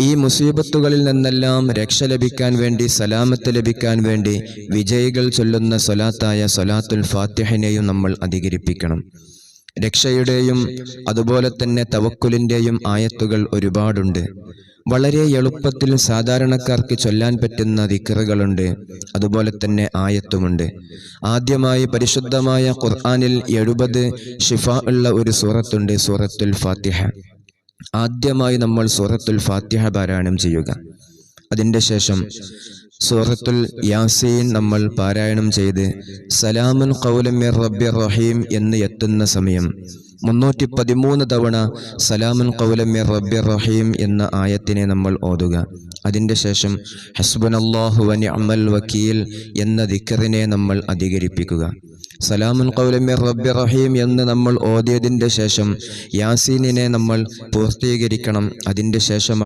ഈ മുസീബത്തുകളിൽ നിന്നെല്ലാം രക്ഷ ലഭിക്കാൻ വേണ്ടി സലാമത്ത് ലഭിക്കാൻ വേണ്ടി വിജയികൾ ചൊല്ലുന്ന സൊലാത്തായ സൊലാത്തുൽ ഫാത്തിഹിനെയും നമ്മൾ അധികരിപ്പിക്കണം. രക്ഷയുടെയും അതുപോലെ തന്നെ തവക്കുലിന്റെയും ആയത്തുകൾ ഒരുപാടുണ്ട്. വളരെ എളുപ്പത്തിൽ സാധാരണക്കാർക്ക് ചൊല്ലാൻ പറ്റുന്ന ദിക്കറുകളുണ്ട് അതുപോലെ തന്നെ ആയത്തുമുണ്ട്. ആദ്യമായി പരിശുദ്ധമായ ഖുർആാനിൽ എഴുപത് ഷിഫ ഉള്ള ഒരു സൂറത്തുണ്ട് സൂറത്തുൽ ഫാത്തിഹ. ആദ്യമായി നമ്മൾ സൂറത്തുൽ ഫാത്തിഹ പാരായണം ചെയ്യുക. അതിന്റെ ശേഷം സൂറത്തുൽ യാസീൻ നമ്മൾ പാരായണം ചെയ്ത് സലാമുൻ കൗലമിർ റബ്ബിർ റഹീം എന്ന് എത്തുന്ന സമയം. മുന്നൂറ്റി പതിമൂന്ന് തവണ സലാമുൻ കൗലമി റബ്ബിർ റഹീം എന്ന ആയത്തിനെ നമ്മൾ ഓതുക. അതിന്റെ ശേഷം ഹസ്ബുനല്ലാഹു വ നിഅമൽ വക്കീൽ എന്ന ദിക്കറിനെ നമ്മൾ അധികരിപ്പിക്കുക. സലാമുൻ കൗലമി റബ്ബി റഹീം എന്ന് നമ്മൾ ഓതിയതിന്റെ ശേഷം യാസീനിനെ നമ്മൾ പൂർത്തീകരിക്കണം. അതിന്റെ ശേഷം